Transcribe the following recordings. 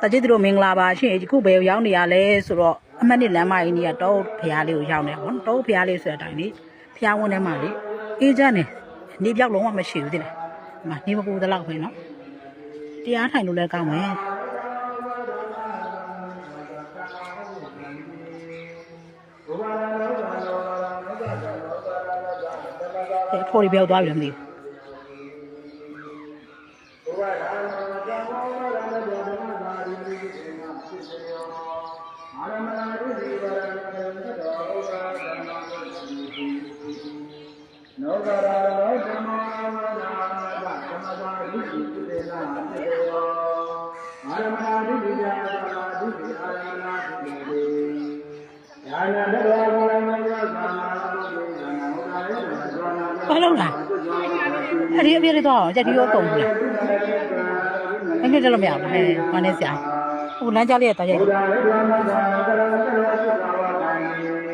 တကြည်သူတို့မင်္ဂလာပါရှင်ဒီခုဘယ်ကိုရောက်နေရလဲဆိုတော့အမှတ်နှစ်လမ်းမကြီးကြီးကတောဖရားလေးကိုရောက်နေပါဘောတောဖရားလေးဆိုတဲ့အတိုင်းလေဖရားဝန်ထဲမှာလေအေးချမ်းနေနေပြောက်လုံးဝမရှိဘူးတိလားဒီမှာနေမပူသလောက်ပဲနော်တရားထိုင်လို့လည်းကောင်းမယ်အဲဖော်ရီပြောက်သွားပြီလားမသိဘူး နောက အာရမနာဒုတိယအာရမဒုတိယအာရမနာဒုတိယယာနတရောဘောလမယောသာနာဘုရားနာဟောတာရဲ့သောနာဘာလို့လဲအဲ့ဒီအပြည့်လေးတော့ကြက်ဒီရောကုန်ဘူးလားအဲ့ဒီတက်လို့မရဘူးဟဲ့မနဲ့ဆရာဟိုလမ်းကြားလေးကတာရိုက်ဘုရားရဲ့ဓမ္မသာကရကရသုခဝါဒိုင်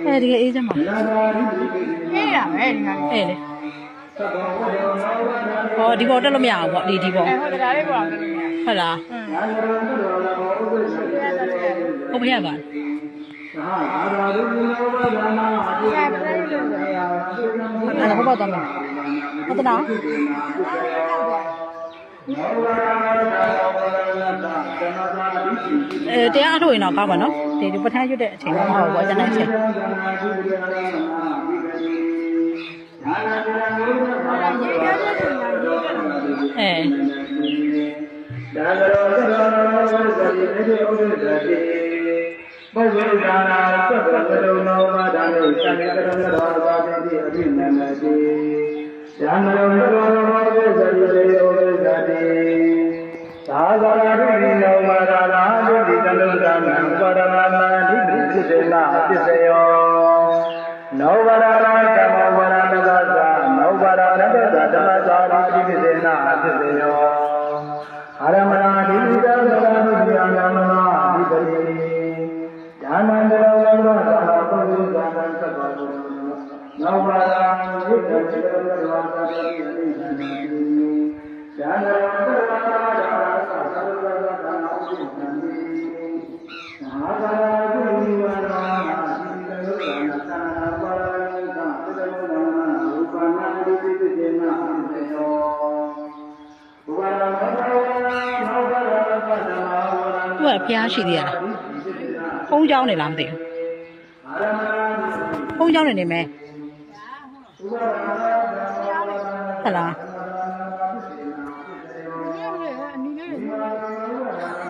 အဲ့ဒီအေးစမ်းပါနာသာဒုတိယအေးရမယ်ဒီကအဲ့လေသဘောဝေနောဝါဒဟောဒီပေါ်တက်လို့မရဘူးပေါ့ဒီဒီပေါ်အဲဟိုတရားလေးပေါ်တော့လည်းဟုတ်လားယာနရောတောလောဥပ္ပစ္စေတေဟုတ်ပြရပါသာအာရာဒုတိယဝါဒနာအတိယံသေယံ အဲ့ဒါဟိုဘောတော့မယ်ဟုတ်တယ်နော်နောဝရဏတောဝရဏတဓမ္မသာဒိဋ္ဌိအဲတရားအထုတ်ရင်တော့ကောင်းပါနော်ဒီဒီပဋ္ဌာန်းရွတ်တဲ့အချိန်တော့မဟုတ်ဘူးကျန်တဲ့အချိန်သာနာဒုတိယရဏနာဝိကတိသာနာတရံဝိရဏဘာဝရေရတဲ့သူများရေတဲ့သူများအဲဒါကရောသရောရောဝိသတိအတိဥဒ္ဒတိ ပုဗ္ဗေဒါနာသဗ္ဗကရုဏောဘာဒာနေသံဃကရဏရောဘာတိတိအဘိနန္တိဉာဏရောသရောရောဝိသတိတေဥဒ္ဒတိသာဂရာဒိဋ္ဌိနောမာရာနာဒိဋ္ဌိတလုံးသာနံပါရမနာဒိဋ္ဌိဖြစ်စေနာပစ္စယောနောဝရဏဓမ္မဝရဏကသာနောဝရဏကသာဓမ္မသာဒိဋ္ဌိဖြစ်စေနာပစ္စယော သူကဖျားရှိသေးရလားဖုံးเจ้าနေလားမသိဘူး အာရမနာ ဖုံးเจ้าနေနေမယ် ဟုတ်လား